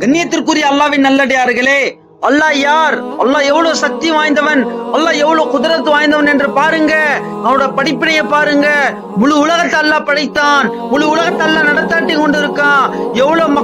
கண்ணியத்திற்குரிய அல்லாவின் நல்லடியார்களே அல்லாஹ் யார்? அல்லாஹ் எவ்வளவு சக்தி வாய்ந்தவன்? அல்லாஹ் எவ்வளவு குதிரத்து வாய்ந்தவன் என்று பாருங்க. அவனோட படிப்பினைய பாருங்க. முழு உலகத்தை அல்லாஹ் படைத்தான். முழு உலகத்தை அல்லாஹ் நடத்தாட்டி கொண்டு இருக்கான் எவ்வளவு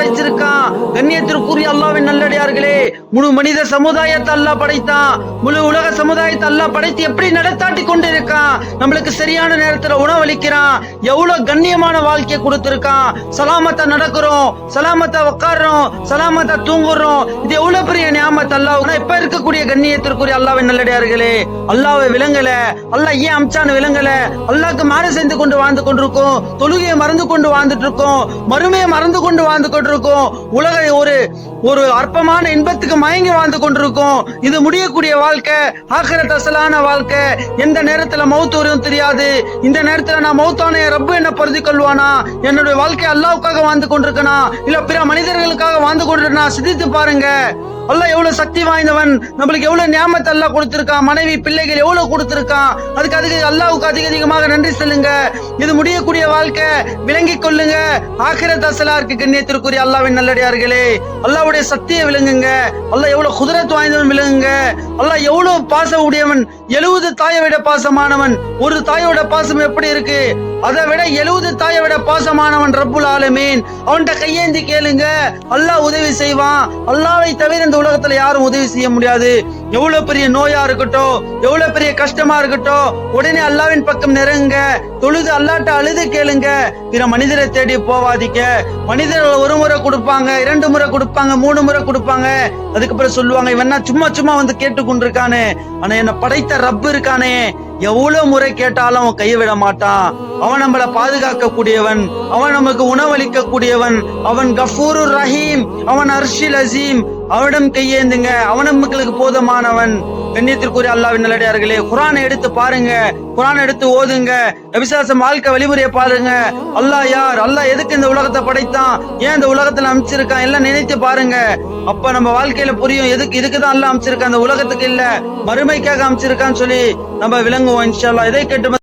படைச்சிருக்கான். கண்ணியத்திற்குரிய அல்லாவின் நல்லடியார்களே முழு மனித சமுதாயத்தை அல்லா படைத்தான். முழு உலக சமுதாயத்தை அல்லா படைத்து எப்படி நடத்தாட்டி கொண்டு இருக்கான் நம்மளுக்கு சரியான நேரத்துல உணவளிக்கிறான். எவ்வளவு கண்ணியமான வாழ்க்கையை கொடுத்திருக்கான். சலாமத்தா நடக்கிறோம் சலாமத்தா உட்காடுறோம் சலாமத்தா தூங்குறோம். இது எவ்வளவு பெரிய நியாமத் அல்லாவுனா இப்ப இருக்கக்கூடிய கண்ணியத்திற்குரிய அல்லாவின் நல்லடியார்களே அல்லாவை விலங்கல அல்லா ஏன் அம்சான விலங்கல அல்லாஹ்க்கு மாறு செய்து கொண்டு வாழ்ந்து கொண்டிருக்கோம் தொழுகையை மறந்து கொண்டு வாழ்ந்துட்டு இருக்கோம் மறுமையை மறந்து கொண்டு வாழ்ந்து கொண்டு கொண்டிருக்கோம். உலக ஒரு ஒரு அற்பமான இன்பத்துக்கு மயங்கி வாழ்ந்து கொண்டிருக்கோம். இது முடியக்கூடிய வாழ்க்கை ஆகிரத் அசலான வாழ்க்கை. எந்த நேரத்துல மௌத் வரும் தெரியாது. இந்த நேரத்துல நான் மௌத்தான என் ரப்பு என்ன பருதி கொள்வானா? என்னுடைய வாழ்க்கை அல்லாவுக்காக வாழ்ந்து கொண்டிருக்கனா? இல்ல பிற மனிதர்களுக்காக வாழ்ந்து கொண்டிருக்கனா? சிந்தித்து பாருங்க. அல்ல எவ்வளவு சக்தி வாய்ந்தவன்? நம்மளுக்கு எவ்வளவு ஞாபகத்தை எல்லாம் கொடுத்திருக்கான்? மனைவி பிள்ளைகள் எவ்வளவு கொடுத்திருக்கான்? அதுக்கு அதுக்கு அல்லாவுக்கு அதிக அதிகமாக நன்றி சொல்லுங்க. இது முடியக்கூடிய வாழ்க்கை. விளங்கி கொள்ளுங்க. ஆகிரத் அசலா இருக்கு கண்ணியத்திற்குரிய அல்லாவின் நல்லடியார்களே. அல்லாவுடைய சக்தியை விளங்குங்க. அல்ல எவ்வளவு குதிரத் வாய்ந்தவன் விளங்குங்க. அல்ல எவ்வளவு பாசம் உடையவன். எழுபது தாயை விட பாசமானவன். ஒரு தாயோட பாசம் எப்படி இருக்கு? அதை விட எழுபது தாயை விட பாசமானவன் ரப்புல் ஆலமீன். அவன்கிட்ட கையேந்தி கேளுங்க. அல்லாஹ் உதவி செய்வான். அல்லாவை தவிர இந்த உலகத்துல யாரும் உதவி செய்ய முடியாது. எவ்வளவு பெரிய நோயா இருக்கட்டும் எவ்வளவு பெரிய கஷ்டமா இருக்கட்டும் உடனே அல்லாவின் பக்கம் நெருங்க தொழுது அல்லாட்ட அழுது கேளுங்க. பிற மனிதரை தேடி போவாதிக்க மனிதர்கள் ஒரு முறை கொடுப்பாங்க இரண்டு முறை கொடுப்பாங்க மூணு முறை கொடுப்பாங்க. அதுக்கப்புறம் சொல்லுவாங்க இவன் சும்மா சும்மா வந்து கேட்டு கொண்டிருக்கானே ஆனா என்ன படைத்த ரப்பு இருக்கானே. எவ்வளவு முறை கேட்டாலும் அவன் கையை விட மாட்டான். அவன் நம்மளை பாதுகாக்க கூடியவன் அவன் நமக்கு உணவளிக்க கூடியவன் அவன் கஃபூரு ரஹீம். அவன் அர்ஷில் அசீம். அவனிடம் கையேந்துங்க. அவன் மக்களுக்கு போதுமானவன். கண்ணியத்திற்குரிய அல்லாவின் நல்லடியார்களே குரானை எடுத்து பாருங்க குரான் எடுத்து ஓதுங்க நபிசாசம் வாழ்க்கை வழிமுறையை பாருங்க. அல்லாஹ் யார்? அல்லாஹ் எதுக்கு இந்த உலகத்தை படைத்தான்? ஏன் இந்த உலகத்துல அமைச்சிருக்கான்? எல்லாம் நினைத்து பாருங்க. அப்ப நம்ம வாழ்க்கையில புரியும் எதுக்கு இதுக்குதான் அல்லாஹ் அமைச்சிருக்கான்? அந்த உலகத்துக்கு இல்ல மறுமைக்காக அமைச்சிருக்கான்னு சொல்லி நம்ம விளங்குவோம் இன்ஷா இதை கேட்டு